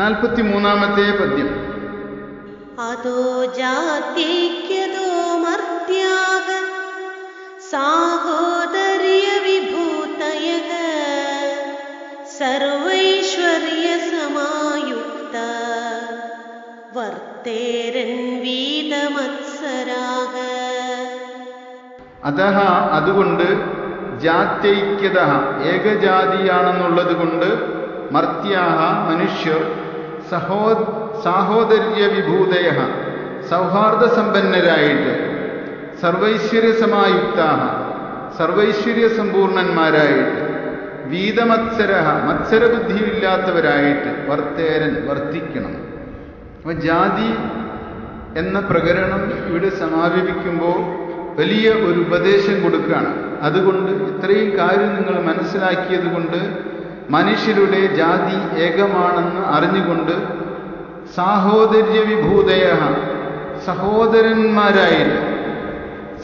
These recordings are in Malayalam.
നാൽപ്പത്തി മൂന്നാമത്തെ പദ്യം. അതോ ജാതിക്കതോ മർത്യാഗ? സാഹോദര്യ വിഭൂതയക? സർവൈശ്വര്യ സമായുക്ത? വർത്തേരൻ വീതമത്സരാക അതഹ അതുകൊണ്ട് ജാത്യൈക്യത ഏകജാതിയാണെന്നുള്ളത് കൊണ്ട് മർത്യാഹ മനുഷ്യർ സഹോ സാഹോദര്യ വിഭൂതയ സൗഹാർദ്ദസമ്പന്നരായിട്ട് സർവൈശ്വര്യസമായുക്ത സർവൈശ്വര്യ സമ്പൂർണന്മാരായിട്ട് വീതമത്സര മത്സരബുദ്ധിയില്ലാത്തവരായിട്ട് വർത്തേരൻ വർത്തിക്കണം. അപ്പൊ ജാതി എന്ന പ്രകരണം ഇവിടെ സമാപിപ്പിക്കുമ്പോൾ വലിയ ഒരു ഉപദേശം കൊടുക്കുകയാണ്. അതുകൊണ്ട് ഇത്രയും കാര്യം നിങ്ങൾ മനസ്സിലാക്കിയത് കൊണ്ട് മനുഷ്യരുടെ ജാതി ഏകമാണെന്ന് അറിഞ്ഞുകൊണ്ട് സാഹോദര്യ വിഭൂതയ സഹോദരന്മാരായിട്ട്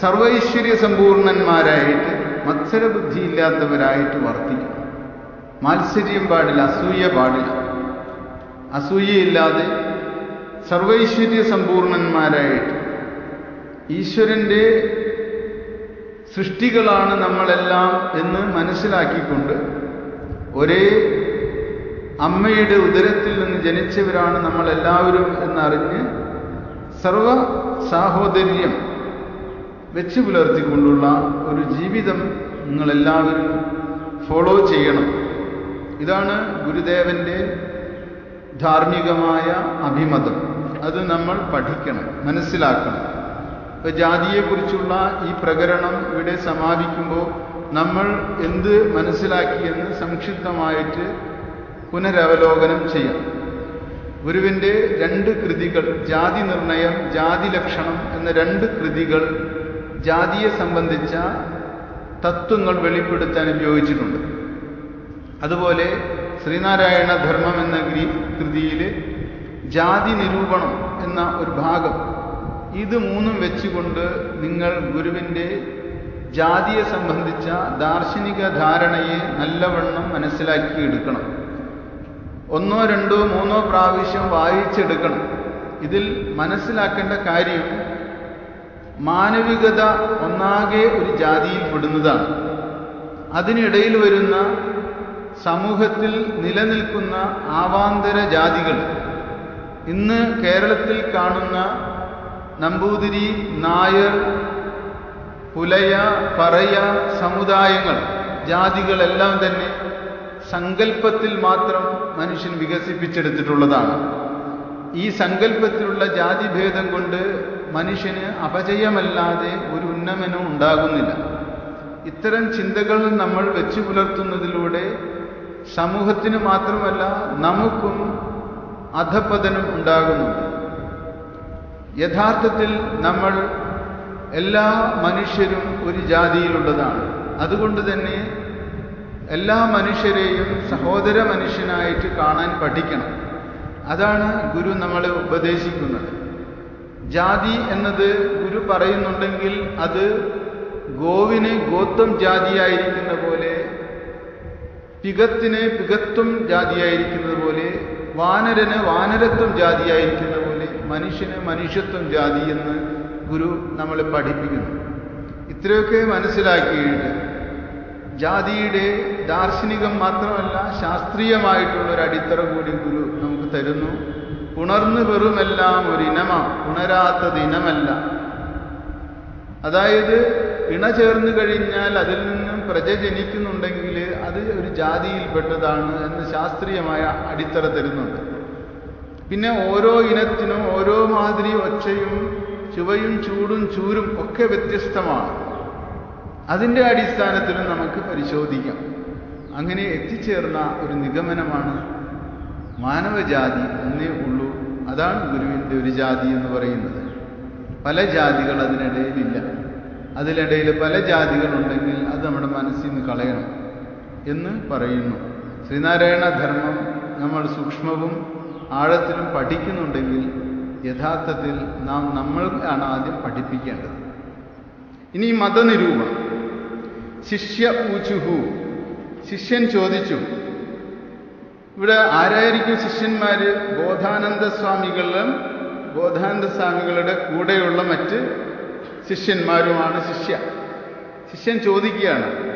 സർവൈശ്വര്യ സമ്പൂർണന്മാരായിട്ട് മത്സരബുദ്ധിയില്ലാത്തവരായിട്ട് വർത്തിക്കണം മാത്സര്യം പാടില്ല അസൂയ പാടില്ല. അസൂയയില്ലാതെ സർവൈശ്വര്യ സമ്പൂർണന്മാരായിട്ട് ഈശ്വരന്റെ സൃഷ്ടികളാണ് നമ്മളെല്ലാം എന്ന് മനസ്സിലാക്കിക്കൊണ്ട് ഒരേ അമ്മയുടെ ഉദരത്തിൽ നിന്ന് ജനിച്ചവരാണ് നമ്മളെല്ലാവരും എന്നറിഞ്ഞ് സർവ സാഹോദര്യം വെച്ച് പുലർത്തിക്കൊണ്ടുള്ള ഒരു ജീവിതം നിങ്ങളെല്ലാവരും ഫോളോ ചെയ്യണം. ഇതാണ് ഗുരുദേവന്റെ ധാർമ്മികമായ അഭിമതം. അത് നമ്മൾ പഠിക്കണം മനസ്സിലാക്കണം. ഇപ്പൊ ജാതിയെക്കുറിച്ചുള്ള ഈ പ്രകരണം ഇവിടെ സമാപിക്കുമ്പോൾ നമ്മൾ എന്ത് മനസ്സിലാക്കിയെന്ന് സംക്ഷിപ്തമായിട്ട് പുനരവലോകനം ചെയ്യാം. ഗുരുവിന്റെ രണ്ട് കൃതികൾ ജാതി നിർണയം ജാതി ലക്ഷണം എന്ന രണ്ട് കൃതികൾ ജാതിയെ സംബന്ധിച്ച തത്വങ്ങൾ വെളിപ്പെടുത്താൻ ഉപയോഗിച്ചിട്ടുണ്ട്. അതുപോലെ ശ്രീനാരായണ ധർമ്മം എന്ന കൃതിയിൽ ജാതി നിരൂപണം എന്ന ഒരു ഭാഗം ഇത് മൂന്നും വെച്ചുകൊണ്ട് നിങ്ങൾ ഗുരുവിന്റെ ജാതിയെ സംബന്ധിച്ച ദാർശനിക ധാരണയെ നല്ലവണ്ണം മനസ്സിലാക്കി എടുക്കണം ഒന്നോ രണ്ടോ മൂന്നോ പ്രാവശ്യം വായിച്ചെടുക്കണം. ഇതിൽ മനസ്സിലാക്കേണ്ട കാര്യം മാനവികത ഒന്നാകെ ഒരു ജാതിയിൽ പെടുന്നതാണ്. അതിനിടയിൽ വരുന്ന സമൂഹത്തിൽ നിലനിൽക്കുന്ന ആവാന്തര ജാതികൾ. ഇന്ന് കേരളത്തിൽ കാണുന്ന നമ്പൂതിരി നായർ പുലയ പറയ സമുദായങ്ങൾ ജാതികളെല്ലാം തന്നെ സങ്കല്പത്തിൽ മാത്രം മനുഷ്യൻ വികസിപ്പിച്ചെടുത്തിട്ടുള്ളതാണ്. ഈ സങ്കല്പത്തിലുള്ള ജാതിഭേദം കൊണ്ട് മനുഷ്യന് അപജയമല്ലാതെ ഒരു ഉന്നമനം ഉണ്ടാകുന്നില്ല. ഇത്തരം ചിന്തകൾ നമ്മൾ വെച്ചു പുലർത്തുന്നതിലൂടെ സമൂഹത്തിന് മാത്രമല്ല നമുക്കും അധപതനം ഉണ്ടാകുന്നുണ്ട്. യഥാർത്ഥത്തിൽ നമ്മൾ എല്ലാ മനുഷ്യരും ഒരു ജാതിയിലുള്ളതാണ്. അതുകൊണ്ട് തന്നെ എല്ലാ മനുഷ്യരെയും സഹോദര മനുഷ്യനായിട്ട് കാണാൻ പഠിക്കണം. അതാണ് ഗുരു നമ്മളെ ഉപദേശിക്കുന്നത്. ജാതി എന്നത് ഗുരു പറയുന്നുണ്ടെങ്കിൽ അത് ഗോവിന് ഗോത്വം ജാതിയായിരിക്കുന്ന പോലെ പികത്തിന് പികത്വം ജാതിയായിരിക്കുന്നത് പോലെ വാനരന് വാനരത്വം ജാതിയായിരിക്കുന്ന പോലെ മനുഷ്യന് മനുഷ്യത്വം ജാതി എന്ന് ഗുരു നമ്മളെ പഠിപ്പിക്കുന്നു. ഇത്രയൊക്കെ മനസ്സിലാക്കിയിട്ട് ജാതിയുടെ ദാർശനികം മാത്രമല്ല ശാസ്ത്രീയമായിട്ടുള്ള ഒരു അടിത്തറ കൂടി ഗുരു നമുക്ക് തരുന്നു. ഉണർന്നു വെറുമെല്ലാം ഒരു ഇനമാണ് ഉണരാത്തത് ഇനമല്ല. അതായത് ഇണ ചേർന്ന് കഴിഞ്ഞാൽ അതിൽ നിന്നും പ്രജ ജനിക്കുന്നുണ്ടെങ്കിൽ അത് ഒരു ജാതിയിൽപ്പെട്ടതാണ് എന്ന് ശാസ്ത്രീയമായ അടിത്തറ തരുന്നുണ്ട്. പിന്നെ ഓരോ ഇനത്തിനും ഓരോ മാതിരി ഒച്ചയും ചുവയും ചൂടും ചൂരും ഒക്കെ വ്യത്യസ്തമാണ്. അതിന്റെ അടിസ്ഥാനത്തിലും നമുക്ക് പരിശോധിക്കാം. അങ്ങനെ എത്തിച്ചേർന്ന ഒരു നിഗമനമാണ് മാനവജാതി ഒന്നേ ഉള്ളൂ. അതാണ് ഗുരുവിന്റെ ഒരു ജാതി എന്ന് പറയുന്നത്. പല ജാതികൾ അതിനിടയിലില്ല. അതിനിടയിൽ പല ജാതികളുണ്ടെങ്കിൽ അത് നമ്മുടെ മനസ്സിൽ നിന്ന് കളയണം എന്ന് പറയുന്നു. ശ്രീനാരായണ ധർമ്മം നമ്മൾ സൂക്ഷ്മവും ആഴത്തിലും പഠിക്കുന്നുണ്ടെങ്കിൽ യഥാർത്ഥത്തിൽ നാം നമ്മൾ ആണ് ആദ്യം പഠിപ്പിക്കേണ്ടത്. ഇനി മതനിരൂപണം. ശിഷ്യ ഊച്ചുഹു ശിഷ്യൻ ചോദിച്ചു ഇവിടെ ആരായിരിക്കും ശിഷ്യന്മാർ ബോധാനന്ദ സ്വാമികളും ബോധാനന്ദ സ്വാമികളുടെ കൂടെയുള്ള മറ്റ് ശിഷ്യന്മാരുമാണ് ശിഷ്യ. ശിഷ്യൻ ചോദിക്കുകയാണ്